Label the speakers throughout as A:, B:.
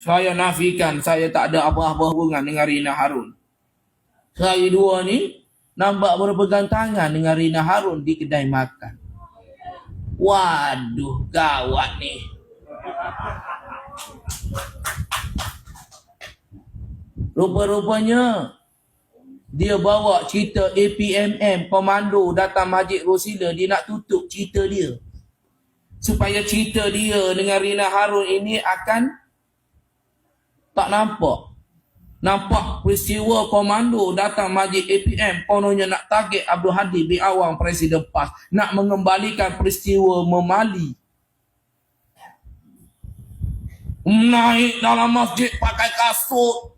A: Saya nafikan saya tak ada apa-apa hubungan dengan Rina Harun. Saya dua ni nampak berpegang tangan dengan Rina Harun di kedai makan. Waduh, gawat ni. Rupa-rupanya dia bawa cerita APMM komando datang Masjid Rosila dia nak tutup cerita dia. Supaya cerita dia dengan Rina Harun ini akan tak nampak. Nampak peristiwa komando datang Masjid APM kononnya nak target Abdul Hadi bin Awang Presiden PAS nak mengembalikan peristiwa memali. Naik dalam masjid pakai kasut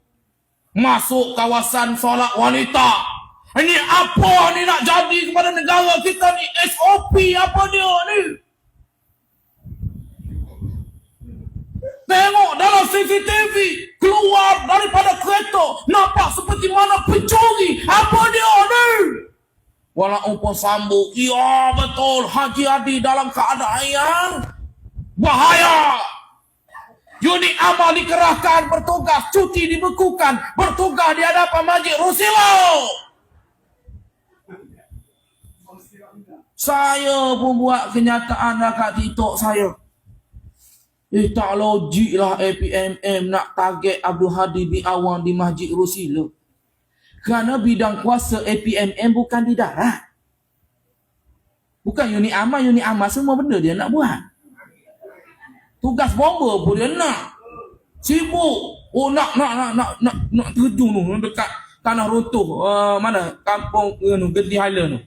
A: masuk kawasan solat wanita. Ini apa ni nak jadi kepada negara kita ni? SOP apa dia ni? Tengok dalam CCTV Walaupun sambung, ya betul Haji Adi dalam keadaan yang bahaya. Unit amal dikerahkan bertugas, cuti dibekukan, bertugas di hadapan Masjid Rusilo. Saya pun buat kenyataan dekat TikTok saya. Eh tak logik lah APMM nak target Abdul Hadi bin Awang di Masjid Rusilo. Kerana bidang kuasa APMM bukan di darat. Bukan unit amal, unit amal semua benda dia nak buat. Tugas bomba pun dia nak. Sibuk. Oh nak nak nak nak nak nak terjun tu dekat tanah runtuh uh, mana kampung uh, nu Gedi Highland tu.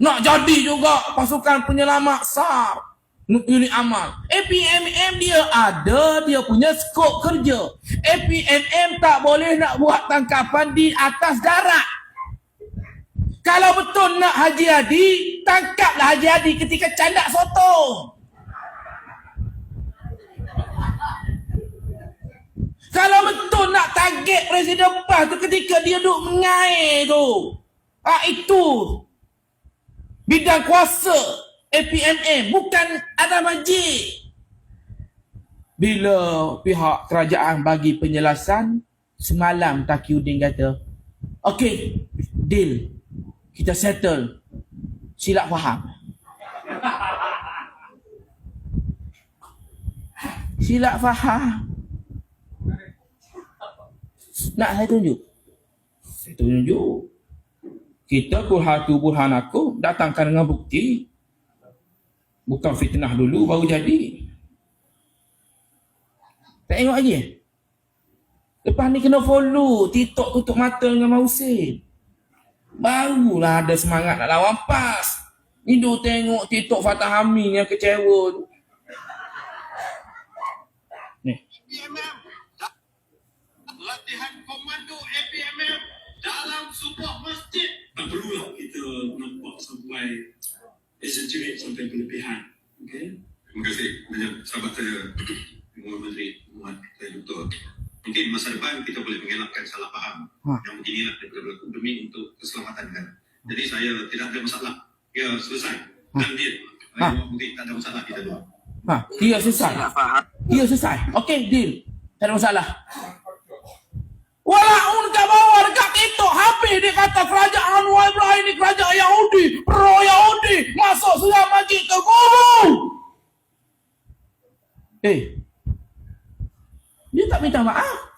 A: Nak jadi juga pasukan penyelamat SAR unit amal. APMM dia ada dia punya skop kerja. APMM tak boleh nak buat tangkapan di atas darat. Kalau betul nak Haji Hadi, tangkaplah Haji Hadi ketika candak sotong. Kalau betul nak target Presiden PAS tu ketika dia duduk mengair tu. Ah itu. Bidang kuasa APMM bukan ada majid. Bila pihak kerajaan bagi penjelasan, semalam Takiuddin kata, Okey, deal. Kita settle. Silap faham. Silap faham. Nak saya tunjuk? Saya tunjuk. Kita kurhatu burhan aku datangkan dengan bukti. Bukan fitnah dulu baru jadi. Tak tengok lagi? Lepas ni kena follow TikTok tutup mata dengan Mausin. Barulah ada semangat nak lawan PAS. Ni duk tengok TikTok Fatah Amin yang kecewa tu. Ni.
B: latihan komando APMM dalam sebuah masjid.
C: tak perlulah kita nampak sampai exaggerate sampai berlebihan. Okay?
B: Terima kasih banyak sahabat saya, Muhammad Menteri Muhammad saya Doktor. Mungkin masa depan kita boleh mengelakkan salah faham
A: Ha.
B: yang beginilah daripada berlaku demi untuk keselamatan negara. Jadi saya tidak ada masalah. Ya selesai. Dan dia.
A: Ha.
B: Mungkin tak ada masalah kita dua.
A: Ha, dia selesai. Dia selesai. Okey, deal. Tak ada masalah. Dekat Habis dia kata kerajaan Anwar Ibrahim ni kerajaan Yahudi, pro Yahudi, masuk surah majid ke guru. Eh. Dia tak minta maaf.